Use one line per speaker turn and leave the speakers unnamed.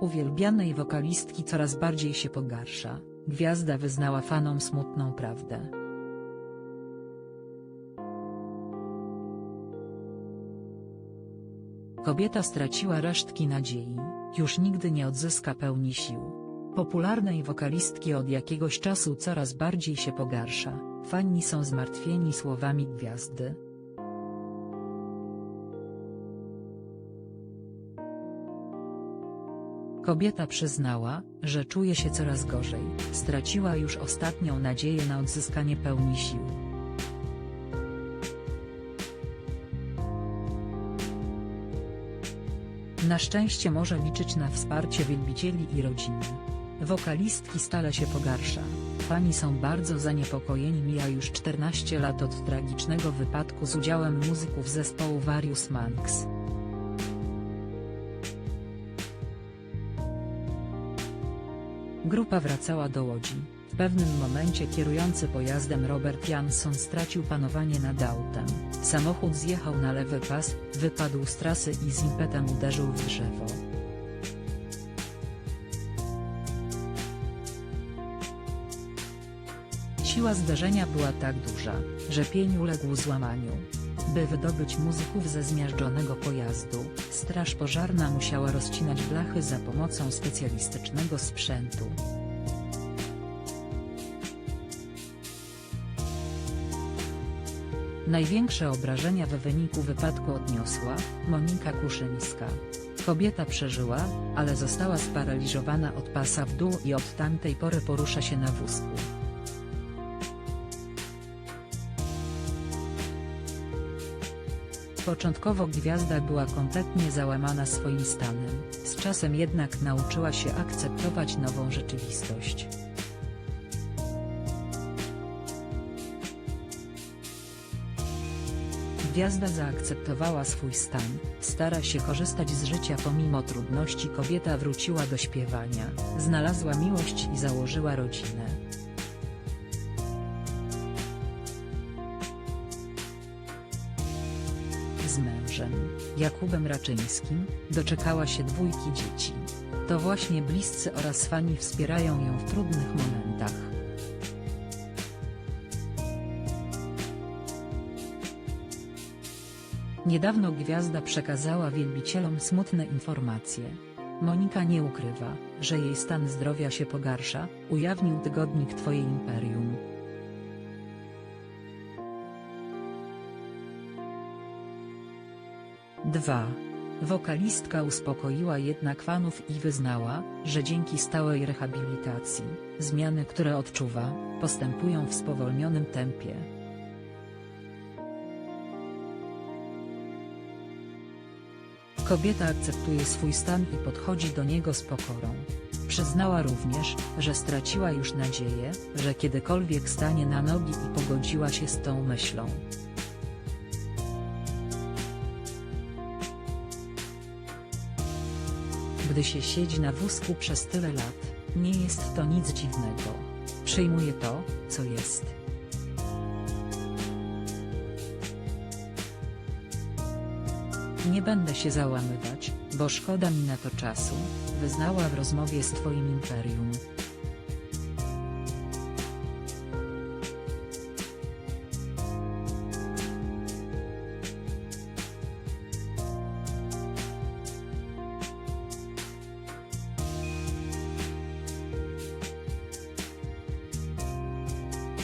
uwielbianej wokalistki coraz bardziej się pogarsza, gwiazda wyznała fanom smutną prawdę. Kobieta straciła resztki nadziei, już nigdy nie odzyska pełni sił. Popularnej wokalistki od jakiegoś czasu coraz bardziej się pogarsza, fani są zmartwieni słowami gwiazdy. Kobieta przyznała, że czuje się coraz gorzej, straciła już ostatnią nadzieję na odzyskanie pełni sił. Na szczęście może liczyć na wsparcie wielbicieli i rodziny. Wokalistki stale się pogarsza. Fani są bardzo zaniepokojeni mija już 14 lat od tragicznego wypadku z udziałem muzyków zespołu Various Manx. Grupa wracała do Łodzi. W pewnym momencie kierujący pojazdem Robert Jansson stracił panowanie nad autem. Samochód zjechał na lewy pas, wypadł z trasy i z impetem uderzył w drzewo. Siła zderzenia była tak duża, że pień uległ złamaniu. By wydobyć muzyków ze zmiażdżonego pojazdu, straż pożarna musiała rozcinać blachy za pomocą specjalistycznego sprzętu. Największe obrażenia w wyniku wypadku odniosła Monika Kuszyńska. Kobieta przeżyła, ale została sparaliżowana od pasa w dół i od tamtej pory porusza się na wózku. Początkowo gwiazda była kompletnie załamana swoim stanem, z czasem jednak nauczyła się akceptować nową rzeczywistość. Gwiazda zaakceptowała swój stan, stara się korzystać z życia pomimo trudności kobieta wróciła do śpiewania, znalazła miłość i założyła rodzinę. Z mężem, Jakubem Raczyńskim, doczekała się dwójki dzieci. To właśnie bliscy oraz fani wspierają ją w trudnych momentach. Niedawno gwiazda przekazała wielbicielom smutne informacje. Monika nie ukrywa, że jej stan zdrowia się pogarsza, ujawnił tygodnik Twoje Imperium. Dwa. Wokalistka uspokoiła jednak fanów i wyznała, że dzięki stałej rehabilitacji, zmiany które odczuwa, postępują w spowolnionym tempie. Kobieta akceptuje swój stan i podchodzi do niego z pokorą. Przyznała również, że straciła już nadzieję, że kiedykolwiek stanie na nogi i pogodziła się z tą myślą. Gdy się siedzi na wózku przez tyle lat, nie jest to nic dziwnego. Przyjmuje to, co jest. Nie będę się załamywać, bo szkoda mi na to czasu, wyznała w rozmowie z Twoim Imperium.